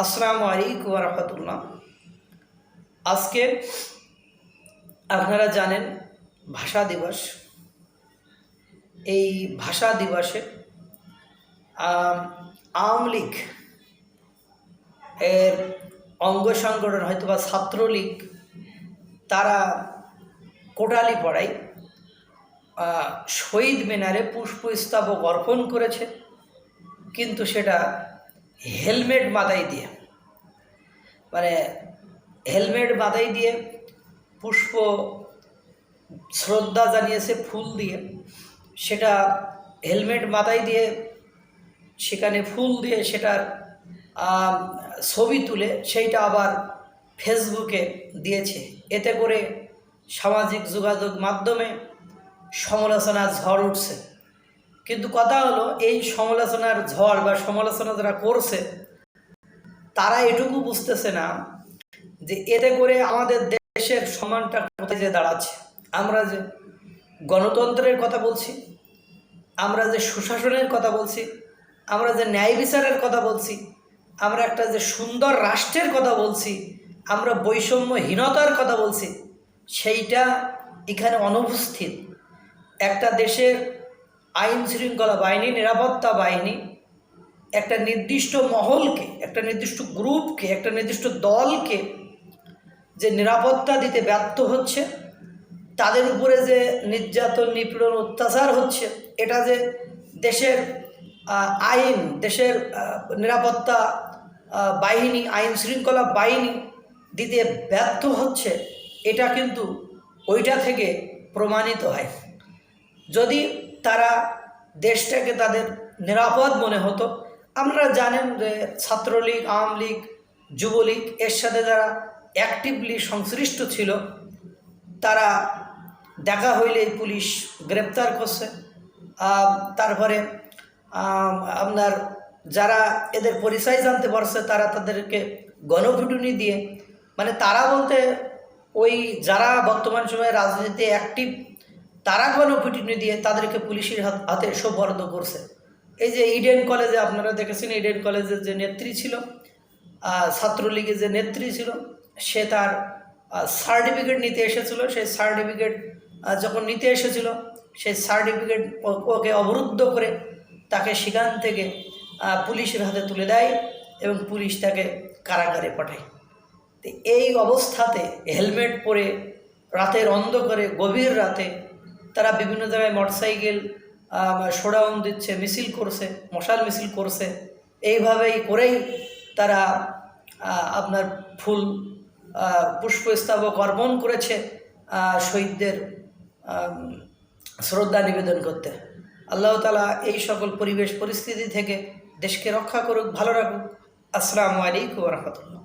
আসসালামু আলাইকুম রহমতুল্লাহ। আজকে আপনারা জানেন ভাষা দিবস। এই ভাষা দিবসে আওয়ামী লীগ এর অঙ্গ সংগঠন হয়তো বা ছাত্রলীগ, তারা কোটালি পড়ায় শহীদ মিনারে পুষ্পস্তবক অর্পণ করেছে। কিন্তু সেটা হেলমেট মাথায় দিয়ে মানে হেলমেট মাথায় দিয়ে পুষ্প শ্রদ্ধা জানিয়েছে, ফুল দিয়ে, সেটা হেলমেট মাথায় দিয়ে সেখানে ফুল দিয়ে সেটার ছবি তুলে সেইটা আবার ফেসবুকে দিয়েছে। এতে করে সামাজিক যোগাযোগ মাধ্যমে সমালোচনা ঝড় উঠছে। কিন্তু কথা হলো, এই সমালোচনার ঝড় বা সমালোচনা যারা করছে, তারা এটুকু বুঝতেছে না যে এতে করে আমাদের দেশের সম্মানটা কোথায় যে দাঁড়াচ্ছে। আমরা যে গণতন্ত্রের কথা বলছি, আমরা যে সুশাসনের কথা বলছি, আমরা যে ন্যায় বিচারের কথা বলছি, আমরা একটা যে সুন্দর রাষ্ট্রের কথা বলছি, আমরা বৈষম্যহীনতার কথা বলছি, সেইটা এখানে অনুপস্থিত। একটা দেশের আইন শৃঙ্খলা বাহিনী, নিরাপত্তা বাহিনী, একটা নির্দিষ্ট মহলকে, একটা নির্দিষ্ট গ্রুপকে, একটা নির্দিষ্ট দলকে যে নিরাপত্তা দিতে ব্যর্থ হচ্ছে, তাদের উপরে যে নির্যাতন, নিপীড়ন, অত্যাচার হচ্ছে, এটা যে দেশের আইন, দেশের নিরাপত্তা বাহিনী, আইন শৃঙ্খলা বাহিনী দিতে ব্যর্থ হচ্ছে, এটা কিন্তু ওইটা থেকে প্রমাণিত হয়। যদি তারা দেশটাকে তাদের নিরাপদ মনে হতো। আপনারা জানেন যে ছাত্রলীগ আওয়ামী লীগ যুবলীগ, এর সাথে যারা অ্যাক্টিভলি সংশ্লিষ্ট ছিল, তারা দেখা হইলেই পুলিশ গ্রেপ্তার করছে। তারপরে আপনার যারা এদের পরিচয় জানতে পারছে, তারা তাদেরকে গণপিটুনি দিয়ে মানে তারা বলতে ওই যারা বর্তমান সময়ে রাজনীতি অ্যাক্টিভ তারা গণপিটুনি দিয়ে তাদেরকে পুলিশের হাত- সোপর্দ করছে। এই যে ইডেন কলেজে আপনারা দেখেছেন ইডেন কলেজের যে নেত্রী ছিল ছাত্রলীগের যে নেত্রী ছিল, সে তার সার্টিফিকেট নিতে এসেছিল। সেই সার্টিফিকেট যখন নিতে এসেছিল, সেই সার্টিফিকেট ওকে অবরুদ্ধ করে তাকে সেখান থেকে পুলিশের হাতে তুলে দেয় এবং পুলিশ তাকে কারাগারে পাঠায়। এই অবস্থাতে হেলমেট পরে রাতের অন্ধকারে, গভীর রাতে তারা বিভিন্ন জায়গায় মোটরসাইকেল শোডাউন দিচ্ছে, মিছিল করছে, মশাল মিছিল করছে। এইভাবেই করেই তারা আপনার ফুল পুষ্পস্তবক অর্পণ করেছে শহীদদের শ্রদ্ধা নিবেদন করতে। আল্লাহ তালা এই সকল পরিবেশ, পরিস্থিতি থেকে দেশকে রক্ষা করুক, ভালো রাখুক। আসসালামু আলাইকুম রহমতুল্লাহ।